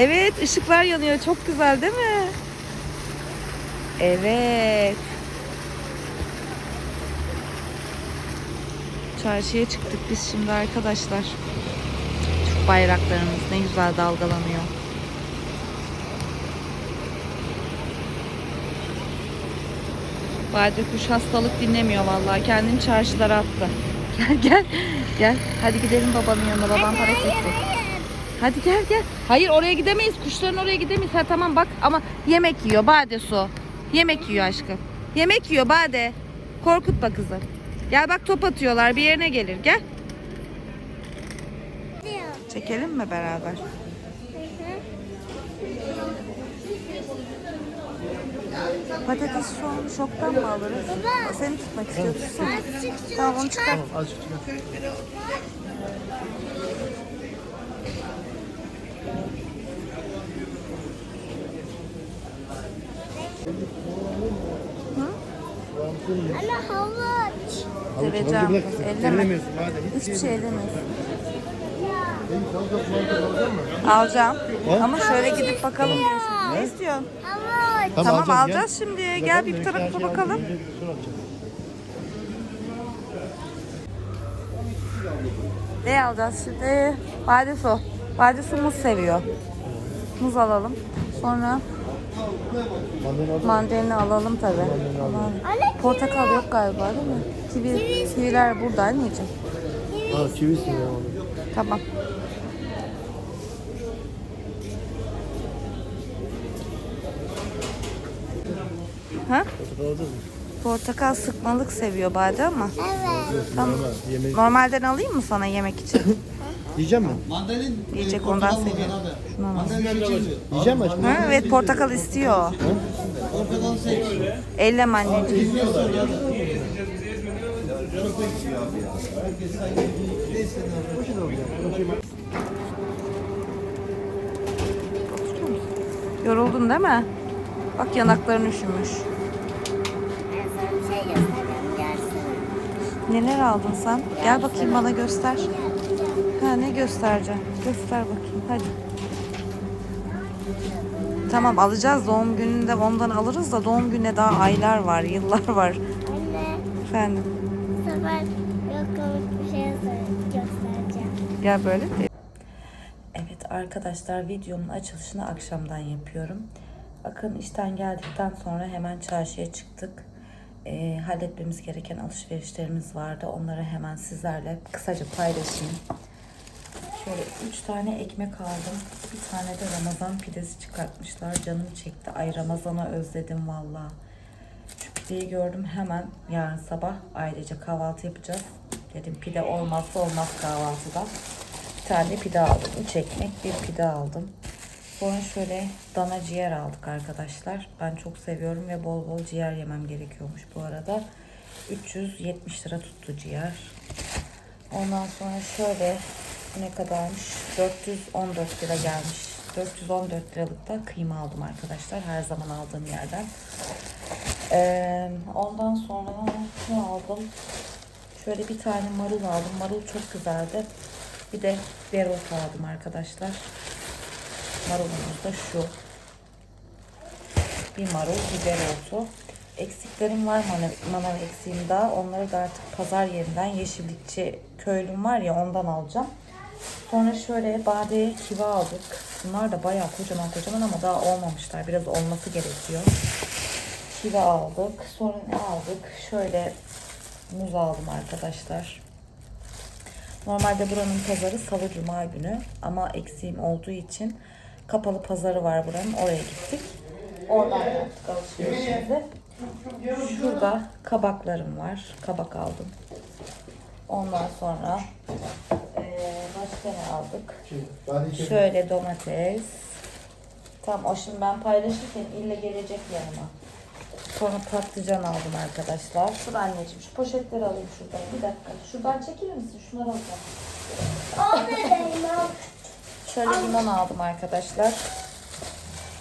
Evet ışıklar yanıyor. Çok güzel değil mi? Evet. Çarşıya çıktık biz şimdi arkadaşlar. Türk bayraklarımız ne güzel dalgalanıyor. Bade kuş hastalık dinlemiyor vallahi. Kendini çarşılara attı. Gel gel. Gel. Hadi gidelim babanın yanına. Babam para çekti. Hadi gel gel. Hayır oraya gidemeyiz. Kuşların oraya gidemeyiz. Ha tamam bak ama yemek yiyor Bade su. Yemek yiyor aşkım. Yemek yiyor Bade. Korkutma kızı. Gel bak top atıyorlar. Bir yerine gelir. Gel. Çekelim mi beraber? Patates şu an şoktan mı alırız? Seni tutmak istiyorsun. Tamam onu çıkar. Azıcık çıkar. Ana havuç. Seveceğim. Bırak, Elleme. ellemiyorsun. Hadi. Hiçbir şey. Benim alacak mısın? Alacağım. Ha? Ama şöyle gidip bakalım diyorsun. Ne istiyorsun? Havuç. Tamam, alacağım, alacağız şimdi. Gel bir Bakalım, tarafa şeyi bakalım. bir. Ne alacağız şimdi? Bade su. Bade su muz seviyor. Muz alalım. Sonra Mandalina al. mandalina alalım tabi. Portakal yok galiba değil mi? Kivi, kiviler burada anneciğim. Ha çivisin ya onu. Tamam. Ha? Portakal alacağız mı? Portakal sıkmalık seviyor Bade ama. evet. Tamam. Yemeği. Normalden alayım mı sana yemek için? Yiyecek mi? Mandalin Yiyecek e, ondan portakal mı seviyor. Şunu alalım. Yiyecek mi aşkım? Ha, evet portakal istiyor. Portakal seç. Ellem anneciğim. Yoruldun değil mi? Bak yanakların üşümüş. Şey. Neler aldın sen? Gel bakayım bana göster. Ha ne göstereceğim? Göster bakayım hadi. Tamam alacağız doğum gününde ondan alırız da doğum gününe daha aylar var, yıllar var. Anne Efendim bu sefer yok komik bir şey göstereceğim. gel böyle. Evet arkadaşlar videomun açılışını akşamdan yapıyorum. Bakın işten geldikten sonra hemen çarşıya çıktık. Ee, halletmemiz gereken alışverişlerimiz vardı. Onları hemen sizlerle kısaca paylaşayım. Şöyle 3 tane ekmek aldım. Bir tane de Ramazan pidesi çıkartmışlar. Canım çekti. Ay Ramazan'a özledim valla. Şu pideyi gördüm hemen yarın sabah ailece kahvaltı yapacağız. Dedim pide olmazsa olmaz kahvaltıda. Bir tane pide aldım. 3 ekmek bir pide aldım. Sonra şöyle dana ciğer aldık arkadaşlar. Ben çok seviyorum ve bol bol ciğer yemem gerekiyormuş bu arada. 370 lira tuttu ciğer. Ondan sonra şöyle ne kadarmış? 414 lira gelmiş. 414 liralık da kıyma aldım arkadaşlar. Her zaman aldığım yerden. Ee, ondan sonra ne aldım? Şöyle bir tane marul aldım. Marul çok güzeldi. Bir de dereotu aldım arkadaşlar. Marulumuz da şu. Bir marul, bir dereotu. Eksiklerim var manav, manav eksiğim daha. Onları da artık pazar yerinden Yeşillikçi köylüm var ya ondan alacağım. Sonra şöyle badeye kiva aldık. Bunlar da bayağı kocaman kocaman ama daha olmamışlar. Biraz olması gerekiyor. Kiva aldık. Sonra ne aldık? Şöyle muz aldım arkadaşlar. Normalde buranın pazarı salı cuma günü ama eksiğim olduğu için kapalı pazarı var buranın. Oraya gittik. Oradan yaptık alışverişimizi. Şurada kabaklarım var. Kabak aldım. Ondan sonra eee, başka ne aldık? Şöyle domates. Tamam o şimdi ben paylaşırken ille gelecek yanıma. Sonra patlıcan aldım arkadaşlar. Dur anneciğim şu poşetleri alayım şuradan. Bir dakika. Şuradan çekilir misin? Şunları alacağım. Aferin. Şöyle limon aldım arkadaşlar.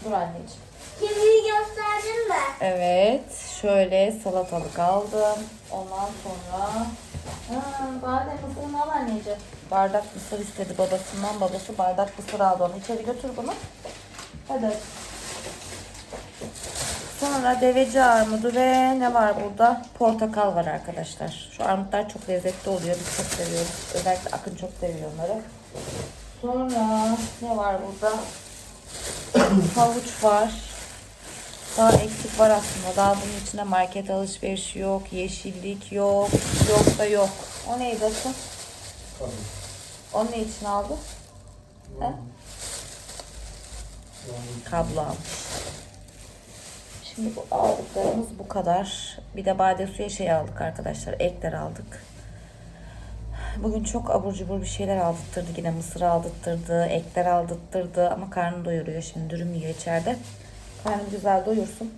Dur anneciğim. Kimi gösterdin mi? Evet. Şöyle salatalık aldım. Ondan sonra ha, bardak mısırını al. Bardak mısır istedi babasından. Babası bardak mısır aldı onu. İçeri götür bunu. Hadi. Sonra deveci armudu ve ne var burada? Portakal var arkadaşlar. Şu armutlar çok lezzetli oluyor. Biz çok seviyoruz. Özellikle Akın çok seviyor onları. Sonra ne var burada? Havuç var. Daha eksik var aslında. Daha bunun içinde market alışverişi yok. Yeşillik yok. Yok da yok. O neydi Akın? Onu ne için aldı? He? Kablo almış. Şimdi bu aldıklarımız bu kadar. Bir de bade suya şey aldık arkadaşlar. Ekler aldık. Bugün çok abur cubur bir şeyler aldırttırdı. Yine mısır aldırttırdı, ekler aldırttırdı. Ama karnını doyuruyor şimdi. Dürüm yiyor içeride. Karnım güzel doyursun.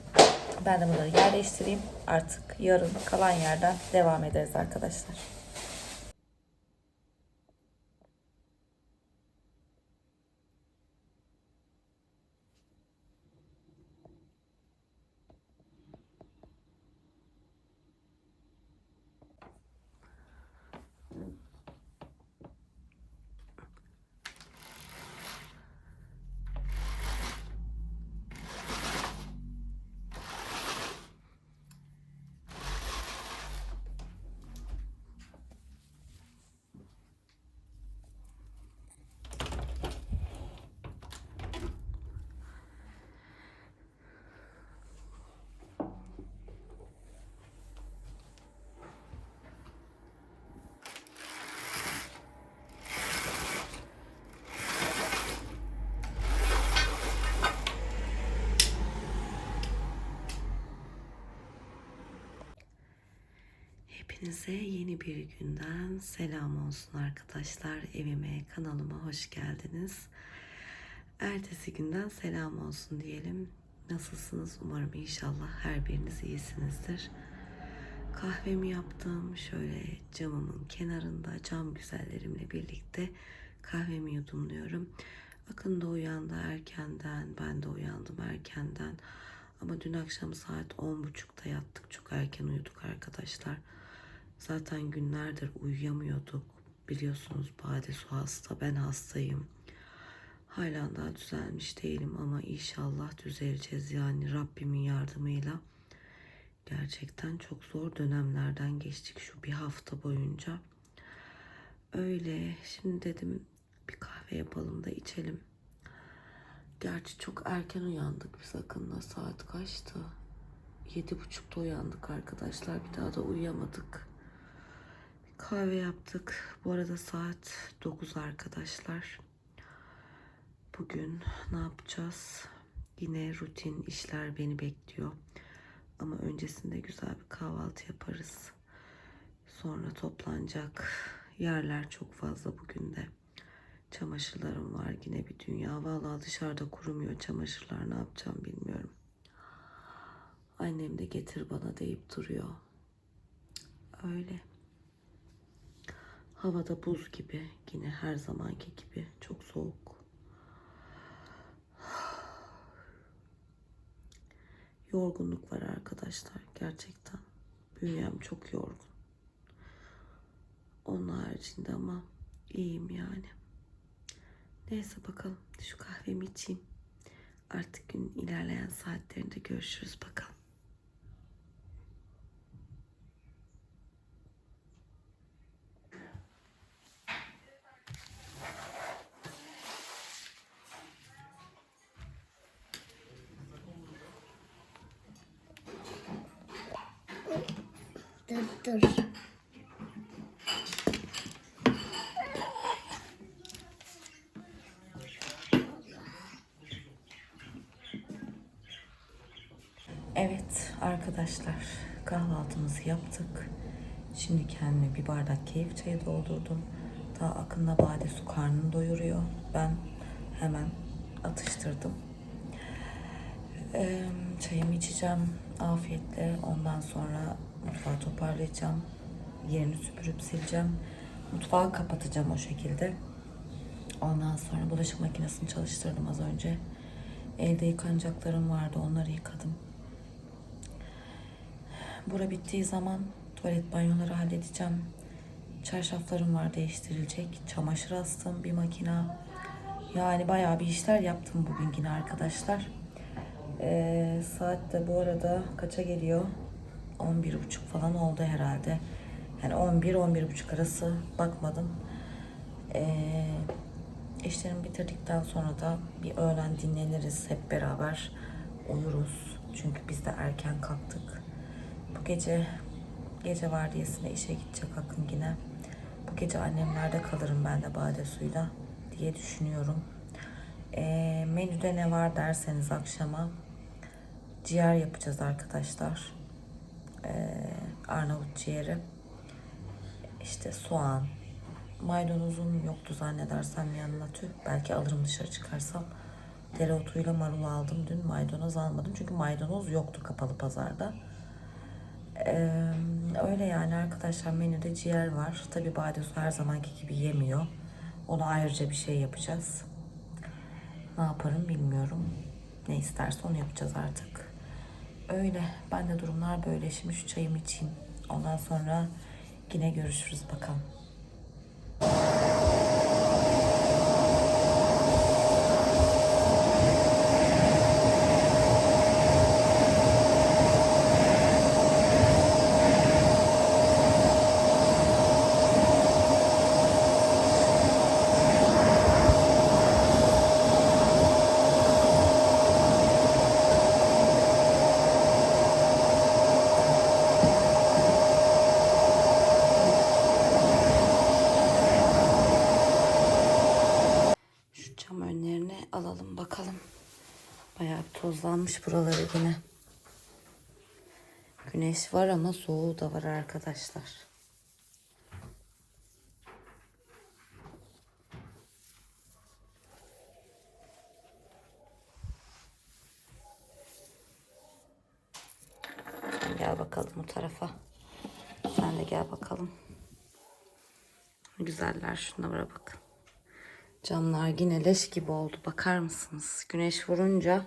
Ben de bunları yer değiştireyim. Artık yarın kalan yerden devam ederiz arkadaşlar. Hepinize yeni bir günden selam olsun arkadaşlar. Evime, kanalıma hoş geldiniz. Ertesi günden selam olsun diyelim. Nasılsınız? Umarım inşallah her biriniz iyisinizdir. Kahvemi yaptım. Şöyle camımın kenarında cam güzellerimle birlikte kahvemi yudumluyorum. Akın da uyandı erkenden. Ben de uyandım erkenden. Ama dün akşam saat 10.30'da yattık. Çok erken uyuduk arkadaşlar. Zaten günlerdir uyuyamıyorduk. Biliyorsunuz Bade su hasta, ben hastayım. Hala daha düzelmiş değilim ama inşallah düzeleceğiz yani Rabbimin yardımıyla. Gerçekten çok zor dönemlerden geçtik şu bir hafta boyunca. Öyle şimdi dedim bir kahve yapalım da içelim. Gerçi çok erken uyandık biz Akın'la saat kaçtı? Yedi buçukta uyandık arkadaşlar. Bir daha da uyuyamadık. Kahve yaptık. Bu arada saat 9 arkadaşlar. Bugün ne yapacağız? Yine rutin işler beni bekliyor. Ama öncesinde güzel bir kahvaltı yaparız. Sonra toplanacak yerler çok fazla bugün de. Çamaşırlarım var yine bir dünya. Vallahi dışarıda kurumuyor çamaşırlar. Ne yapacağım bilmiyorum. Annem de getir bana deyip duruyor. Öyle. Havada buz gibi. Yine her zamanki gibi. Çok soğuk. Yorgunluk var arkadaşlar. Gerçekten. Bünyem çok yorgun. Onun haricinde ama iyiyim yani. Neyse bakalım şu kahvemi içeyim. Artık gün ilerleyen saatlerinde görüşürüz bakalım. Bir bardak keyif çayı doldurdum. Daha akınla bade su karnını doyuruyor. Ben hemen atıştırdım. Ee, çayımı içeceğim afiyetle. Ondan sonra mutfağı toparlayacağım. Yerini süpürüp sileceğim. Mutfağı kapatacağım o şekilde. Ondan sonra bulaşık makinesini çalıştırdım az önce. Evde yıkanacaklarım vardı onları yıkadım. Bura bittiği zaman tuvalet banyoları halledeceğim. Çarşaflarım var değiştirilecek. Çamaşır astım bir makina. Yani bayağı bir işler yaptım bugün yine arkadaşlar. Ee, saat de bu arada kaça geliyor? 11.30 falan oldu herhalde. Yani 11-11.30 arası bakmadım. Ee, işlerimi bitirdikten sonra da bir öğlen dinleniriz hep beraber uyuruz. Çünkü biz de erken kalktık. Bu gece gece vardiyasına işe gidecek Akın yine. Bu gece annemlerde kalırım ben de bade suyla diye düşünüyorum. Ee, menüde ne var derseniz akşama ciğer yapacağız arkadaşlar. Ee, Arnavut ciğeri. İşte soğan, maydanozum yoktu zannedersem yanına tüh. Belki alırım dışarı çıkarsam. Dereotuyla marul aldım dün. Maydanoz almadım. Çünkü maydanoz yoktu kapalı pazarda. Ee, öyle yani arkadaşlar menüde ciğer var. Tabi Badesu her zamanki gibi yemiyor. Ona ayrıca bir şey yapacağız. Ne yaparım bilmiyorum. Ne isterse onu yapacağız artık. Öyle. Ben de durumlar böyle. Şimdi şu çayımı içeyim. Ondan sonra yine görüşürüz bakalım. Şu cam önlerini alalım bakalım. Bayağı bir tozlanmış buraları yine. Güneş var ama soğuğu da var arkadaşlar. Gel bakalım bu tarafa. Sen de gel bakalım. Güzeller şunlara bakın. Camlar yine leş gibi oldu. Bakar mısınız? Güneş vurunca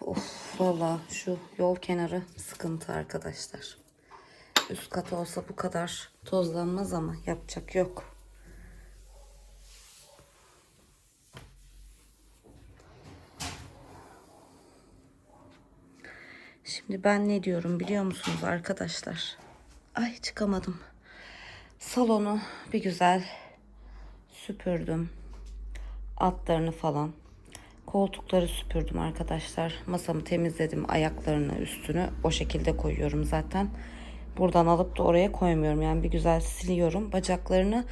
of valla şu yol kenarı sıkıntı arkadaşlar. Üst kat olsa bu kadar tozlanmaz ama yapacak yok. Şimdi ben ne diyorum biliyor musunuz arkadaşlar? Ay çıkamadım. Salonu bir güzel süpürdüm. Altlarını falan. Koltukları süpürdüm arkadaşlar. Masamı temizledim. Ayaklarını, üstünü o şekilde koyuyorum zaten. Buradan alıp da oraya koymuyorum. Yani bir güzel siliyorum. Bacaklarını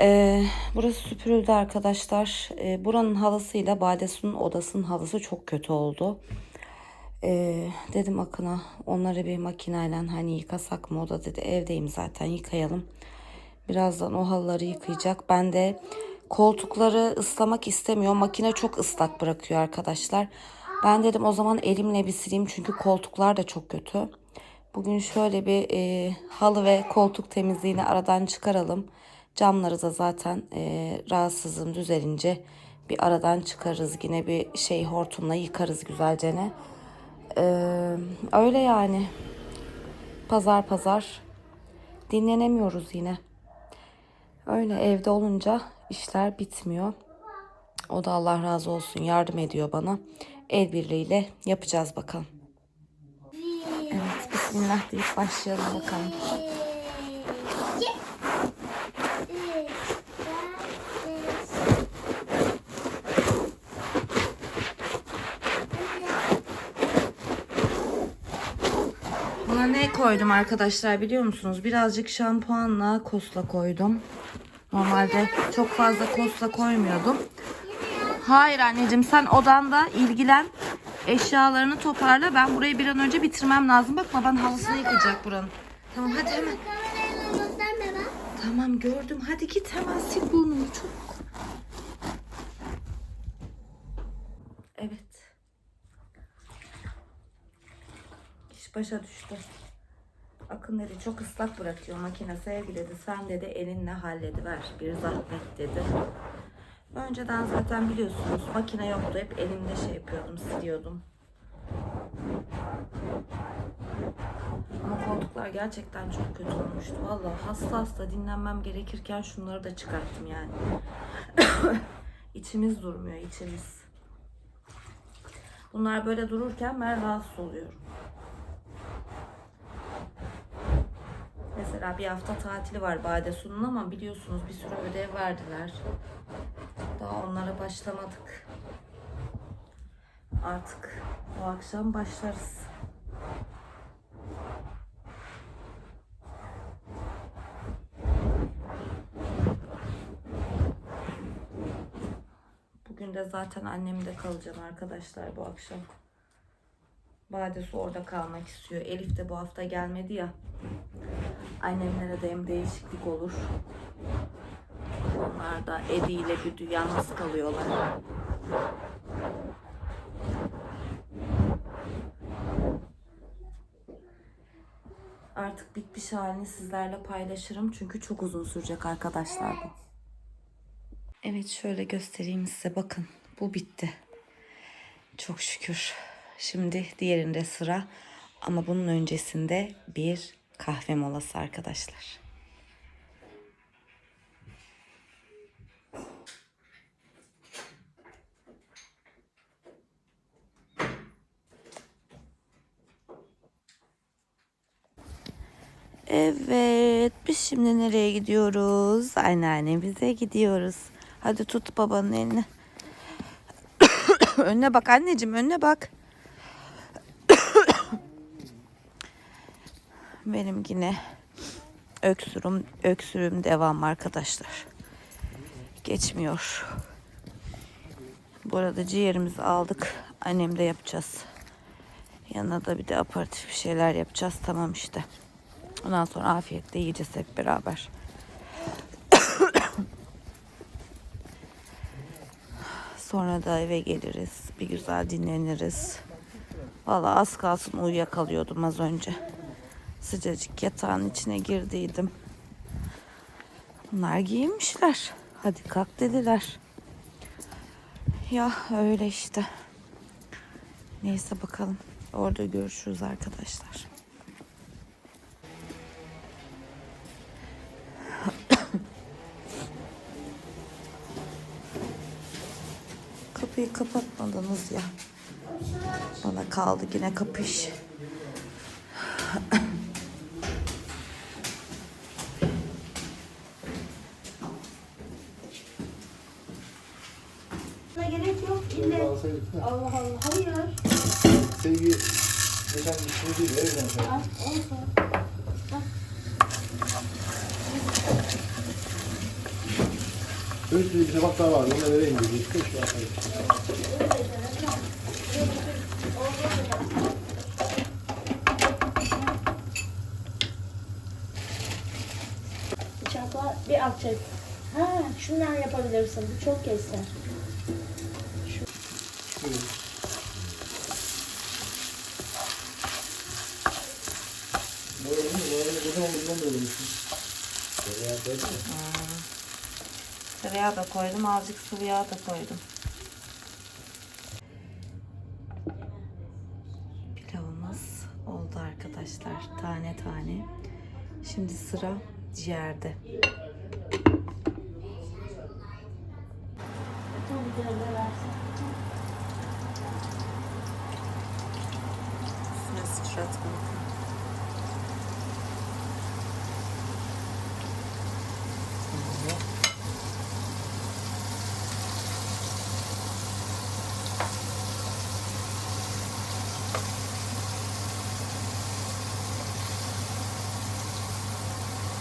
ee, burası süpürüldü arkadaşlar. Ee, buranın halısıyla Badesu'nun odasının halısı çok kötü oldu. Ee, dedim Akın'a onları bir makineyle hani yıkasak mı o da dedi evdeyim zaten yıkayalım. Birazdan o halıları yıkayacak. Ben de koltukları ıslamak istemiyor. Makine çok ıslak bırakıyor arkadaşlar. Ben dedim o zaman elimle bir sileyim çünkü koltuklar da çok kötü. Bugün şöyle bir e, halı ve koltuk temizliğini aradan çıkaralım. Camları da zaten e, rahatsızlığım düzelince bir aradan çıkarız. Yine bir şey hortumla yıkarız güzelce ne. Ee, öyle yani. Pazar pazar dinlenemiyoruz yine. Öyle evde olunca işler bitmiyor. O da Allah razı olsun yardım ediyor bana. El birliğiyle yapacağız bakalım. Evet bismillah deyip başlayalım bakalım. Buna ne koydum arkadaşlar biliyor musunuz? Birazcık şampuanla kosla koydum. Normalde çok fazla kosla koymuyordum. Hayır anneciğim sen odanda ilgilen. Eşyalarını toparla. Ben burayı bir an önce bitirmem lazım. Bak baban halısını yıkayacak buranın. Tamam hadi hemen. Tamam gördüm. Hadi git hemen sil burnunu çabuk. Evet. İş başa düştü. Akın dedi çok ıslak bırakıyor makine sevgi dedi. Sen dedi elinle hallediver bir zahmet dedi. Önceden zaten biliyorsunuz makine yoktu. Hep elimle şey yapıyordum siliyordum. Ama koltuklar gerçekten çok kötü olmuştu. Vallahi hasta hasta dinlenmem gerekirken şunları da çıkarttım yani. İçimiz durmuyor içimiz. Bunlar böyle dururken ben rahatsız oluyorum. Mesela bir hafta tatili var Badesu'nun ama biliyorsunuz bir sürü ödev verdiler. Daha onlara başlamadık. Artık bu akşam başlarız. Bugün de zaten annemde kalacağım arkadaşlar bu akşam. Badesu orada kalmak istiyor. Elif de bu hafta gelmedi ya. Annemlere de hem değişiklik olur. Onlar da Edi ile Güdü yalnız kalıyorlar. Artık bitmiş halini sizlerle paylaşırım. Çünkü çok uzun sürecek arkadaşlar bu. Evet şöyle göstereyim size bakın. Bu bitti. Çok şükür. Şimdi diğerinde sıra. Ama bunun öncesinde bir kahve molası arkadaşlar. Evet, biz şimdi nereye gidiyoruz? Anneannemize gidiyoruz. Hadi tut babanın elini. önüne bak anneciğim, önüne bak. Benim yine öksürüm, öksürüm devam arkadaşlar. Geçmiyor. Bu arada ciğerimizi aldık. Annem de yapacağız. Yanına da bir de aparatif bir şeyler yapacağız. Tamam işte. Ondan sonra afiyetle yiyeceğiz hep beraber. Sonra da eve geliriz. Bir güzel dinleniriz. Valla az kalsın uyuyakalıyordum az önce. Sıcacık yatağın içine girdiydim. Bunlar giyinmişler. Hadi kalk dediler. Ya öyle işte. Neyse bakalım. Orada görüşürüz arkadaşlar. Kapıyı kapatmadınız ya. Bana kaldı yine kapış. Buna gerek yok. İlle. Alsaydık da. Allah Allah. Hayır. Sevgi geçen bir şey değil. Evden şey. Al. Olsun. Öyle bir tabak daha vardı. Onu vereyim dedi. Şu an. Bıçakla bir alçak. Ha, şundan yapabilirsin. Bu çok keser. Böyle mi? Böyle ne zaman bundan böyle olmuşsun? Ya böyle mi? Tereyağı da koydum. Azıcık sıvı yağ da koydum. Pilavımız oldu arkadaşlar. Tane tane. Şimdi sıra ciğerde. Tamam, biraz da versin. Üstüne sıçratmadım.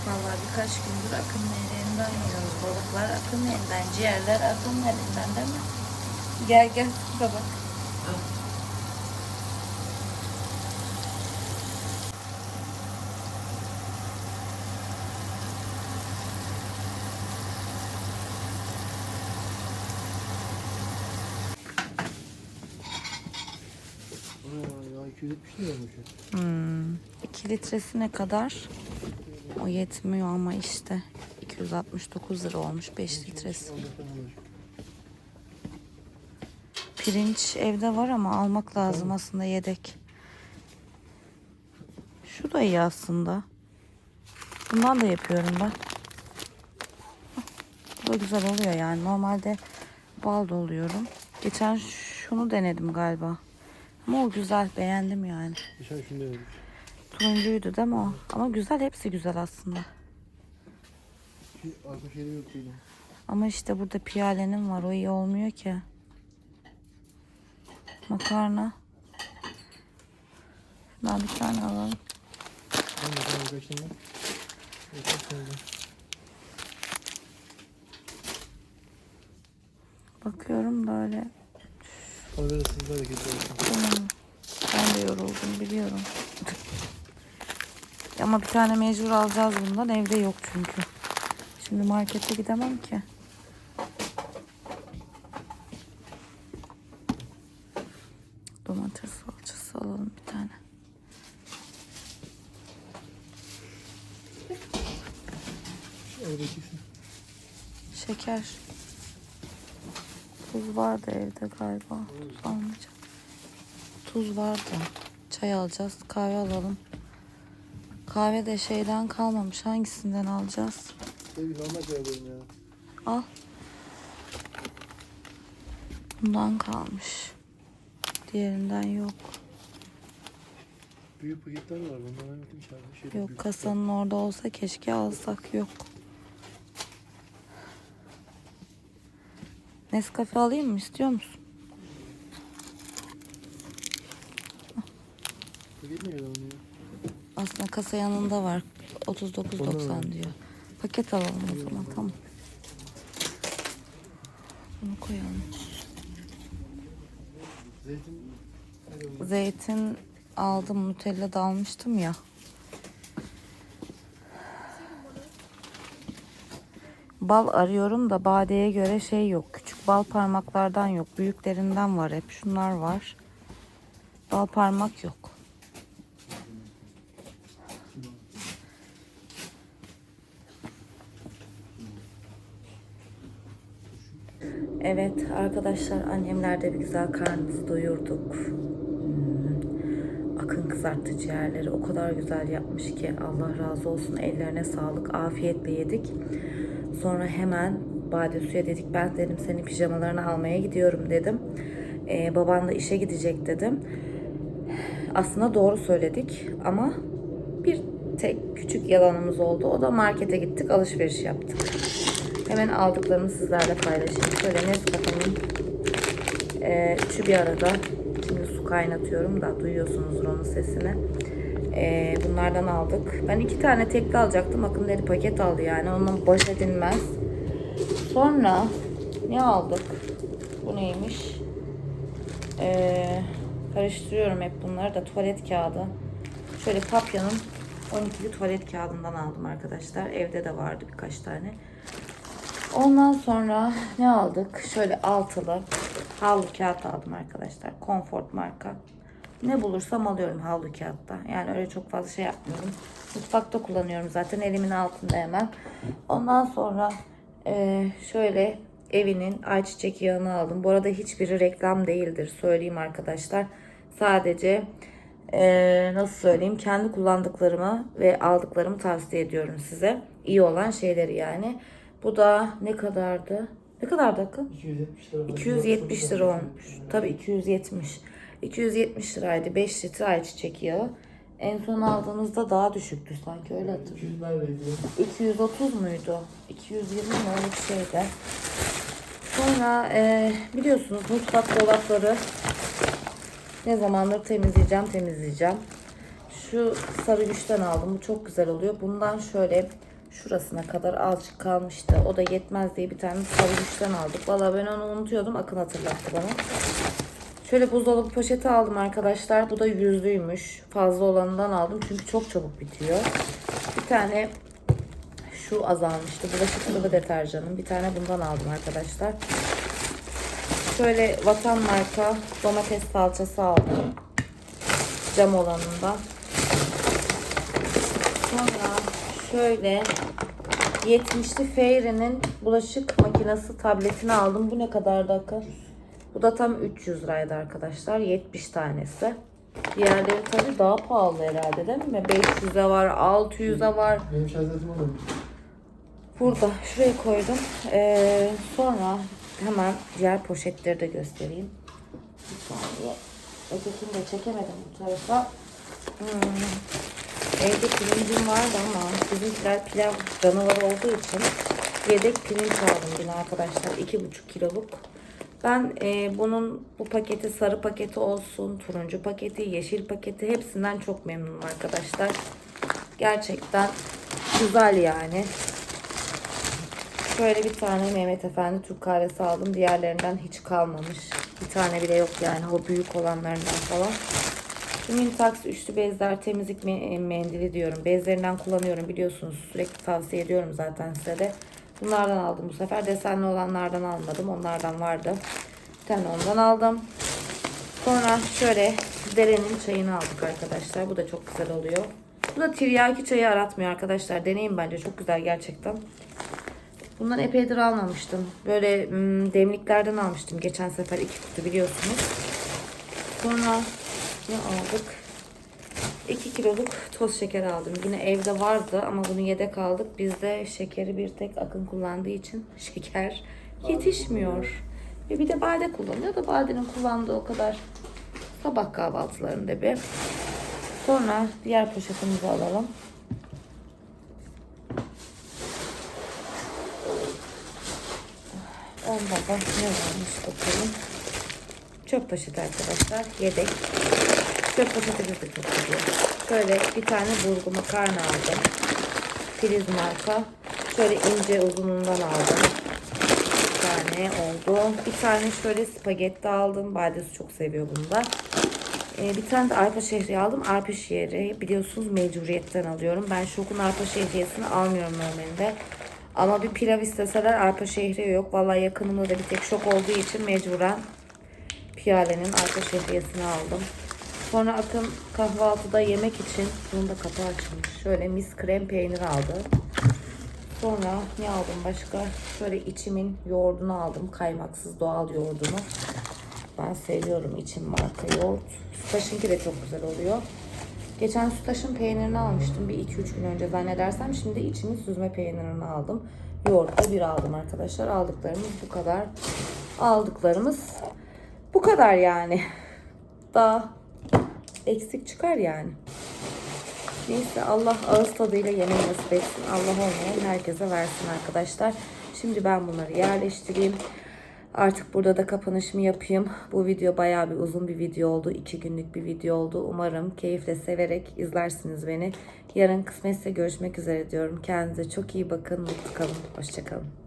Vallahi birkaç gündür akın nehrinden yiyoruz. Balıklar akın nehrinden, ciğerler akın nehrinden değil mi? Gel gel şurada bak. Aa, ya 270 lira olmuş. Hmm, 2 litresi ne kadar? Yetmiyor ama işte 269 lira olmuş 5 litresi. Pirinç evde var ama almak lazım aslında yedek. Şu da iyi aslında. Bundan da yapıyorum ben. Bu da güzel oluyor yani. Normalde bal doluyorum. Geçen şunu denedim galiba. Ama o güzel beğendim yani. Geçen şunu denedik. Turuncuydu değil mi o? Ama güzel hepsi güzel aslında. Ki arka şeyde yok değilim. Ama işte burada piyalenin var o iyi olmuyor ki. Makarna. Şundan bir tane alalım. Ben de sana. Bakıyorum hareket olsun. Tamam. Ben de yoruldum biliyorum. Ama bir tane mecbur alacağız bundan. Evde yok çünkü. Şimdi markete gidemem ki. Domates salçası alalım bir tane. Şeker. Tuz vardı evde galiba. Tuz almayacağım. Tuz vardı. Çay alacağız. Kahve alalım. Kahve de şeyden kalmamış. Hangisinden alacağız? Tabii normal çay alıyorum ya. Al. Bundan kalmış. Diğerinden yok. Büyük paketler var. Bunlar hep içeride. Şeyde Yok kasanın orada olsa keşke alsak. Yok. Nescafe alayım mı? istiyor musun? Paket ne kadar onun ya? Aslında kasa yanında var. Ondan 39.90 mı? diyor. Paket alalım o zaman tamam. Bunu koyalım. Zeytin. Zeytin aldım. Nutella da almıştım ya. Bal arıyorum da badeye göre şey yok. Küçük bal parmaklardan yok. Büyüklerinden var hep. Şunlar var. Bal parmak yok. Evet arkadaşlar annemlerde bir güzel karnımızı doyurduk. Hmm. Akın kızarttı ciğerleri o kadar güzel yapmış ki Allah razı olsun ellerine sağlık afiyetle yedik. Sonra hemen Bade Su'ya dedik ben dedim senin pijamalarını almaya gidiyorum dedim. Ee, baban da işe gidecek dedim. Aslında doğru söyledik ama bir tek küçük yalanımız oldu. O da markete gittik alışveriş yaptık. Hemen aldıklarımı sizlerle paylaşayım. Şöyle Nescafe'nin e, üçü bir arada. Şimdi su kaynatıyorum da duyuyorsunuzdur onun sesini. E, bunlardan aldık. Ben iki tane tekli alacaktım. Akın dedi paket aldı yani. Ondan baş edilmez. Sonra ne aldık? Bu neymiş? E, karıştırıyorum hep bunları da tuvalet kağıdı. Şöyle Papya'nın 12'li tuvalet kağıdından aldım arkadaşlar. Evde de vardı birkaç tane. Ondan sonra ne aldık? Şöyle altılı havlu kağıt aldım arkadaşlar. Comfort marka. Ne bulursam alıyorum havlu kağıtta. Yani öyle çok fazla şey yapmıyorum. Mutfakta kullanıyorum zaten elimin altında hemen. Ondan sonra eee, şöyle evinin ayçiçek yağını aldım. Bu arada hiçbiri reklam değildir. Söyleyeyim arkadaşlar. Sadece eee, nasıl söyleyeyim kendi kullandıklarımı ve aldıklarımı tavsiye ediyorum size. İyi olan şeyleri yani. Bu da ne kadardı? Ne kadardı Akın? 270 lira. 270 lira olmuş. Tabii 270. 270 liraydı. 5 litre ayçiçek yağı. En son aldığımızda daha düşüktü sanki öyle hatırlıyorum. 200 neredeydi? 230 muydu? 220 mi öyle bir şeydi. Sonra e, biliyorsunuz mutfak dolapları ne zamandır temizleyeceğim temizleyeceğim. Şu sarı güçten aldım. Bu çok güzel oluyor. Bundan şöyle şurasına kadar azıcık kalmıştı. O da yetmez diye bir tane güçten aldık. Valla ben onu unutuyordum. Akın hatırlattı bana. Şöyle buzdolabı poşeti aldım arkadaşlar. Bu da yüzlüymüş. Fazla olanından aldım. Çünkü çok çabuk bitiyor. Bir tane şu azalmıştı. Bulaşık sıvı deterjanım. Bir tane bundan aldım arkadaşlar. Şöyle vatan marka domates salçası aldım. Cam olanından. Sonra şöyle 70'li Fairy'nin bulaşık makinesi tabletini aldım. Bu ne kadardı Akın? Bu da tam 300 liraydı arkadaşlar. 70 tanesi. Diğerleri tabii daha pahalı herhalde değil mi? 500'e var, 600'e var. Benim şarj aletim olmamış. Burada şuraya koydum. Ee, sonra hemen diğer poşetleri de göstereyim. Bir saniye. Ötekini de çekemedim bu tarafa. Hmm. Evde pirincim vardı ama bizimkiler pilav canavarı olduğu için yedek pirinç aldım yine arkadaşlar. 2,5 kiloluk. Ben e, bunun bu paketi sarı paketi olsun, turuncu paketi, yeşil paketi hepsinden çok memnunum arkadaşlar. Gerçekten güzel yani. Şöyle bir tane Mehmet Efendi Türk kahvesi aldım. Diğerlerinden hiç kalmamış. Bir tane bile yok yani o büyük olanlarından falan. Mintax üçlü bezler temizlik me- mendili diyorum. Bezlerinden kullanıyorum biliyorsunuz. Sürekli tavsiye ediyorum zaten size de. Bunlardan aldım bu sefer. Desenli olanlardan almadım. Onlardan vardı. Bir tane ondan aldım. Sonra şöyle derenin çayını aldık arkadaşlar. Bu da çok güzel oluyor. Bu da tiryaki çayı aratmıyor arkadaşlar. Deneyin bence. Çok güzel gerçekten. Bundan epeydir almamıştım. Böyle hmm, demliklerden almıştım. Geçen sefer iki kutu biliyorsunuz. Sonra ne aldık? 2 kiloluk toz şeker aldım. Yine evde vardı ama bunu yedek aldık. Bizde şekeri bir tek akın kullandığı için şeker yetişmiyor. Ve bir de bade kullanıyor da badenin kullandığı o kadar sabah kahvaltılarında bir. Sonra diğer poşetimizi alalım. Onda da ne varmış bakalım. Çöp poşeti arkadaşlar. Yedek. Çöp poşetimiz de çok güzel. Şöyle bir tane burgu makarna aldım. Filiz marka. Şöyle ince uzunundan aldım. Bir tane oldu. Bir tane şöyle spagetti aldım. Badesi çok seviyor bunu da. Ee, bir tane de arpa şehriye aldım. Arpa şehriye biliyorsunuz mecburiyetten alıyorum. Ben şokun arpa şehriyesini almıyorum normalde. Ama bir pilav isteseler arpa şehriye yok. Vallahi yakınımda da bir tek şok olduğu için mecburen Piyale'nin arka şehriyesini aldım. Sonra Akın kahvaltıda yemek için bunun da kapağı açılmış. Şöyle mis krem peynir aldı. Sonra ne aldım başka? Şöyle içimin yoğurdunu aldım. Kaymaksız doğal yoğurdunu. Ben seviyorum içim marka yoğurt. Sütaş'ınki de çok güzel oluyor. Geçen Sütaş'ın peynirini almıştım. Bir 2-3 gün önce zannedersem. Şimdi içimin süzme peynirini aldım. Yoğurt da bir aldım arkadaşlar. Aldıklarımız bu kadar. Aldıklarımız bu kadar yani. Daha eksik çıkar yani. Neyse Allah ağız tadıyla yemeği nasip etsin. Allah olmayan herkese versin arkadaşlar. Şimdi ben bunları yerleştireyim. Artık burada da kapanışımı yapayım. Bu video bayağı bir uzun bir video oldu. iki günlük bir video oldu. Umarım keyifle severek izlersiniz beni. Yarın kısmetse görüşmek üzere diyorum. Kendinize çok iyi bakın. Mutlu kalın. Hoşçakalın.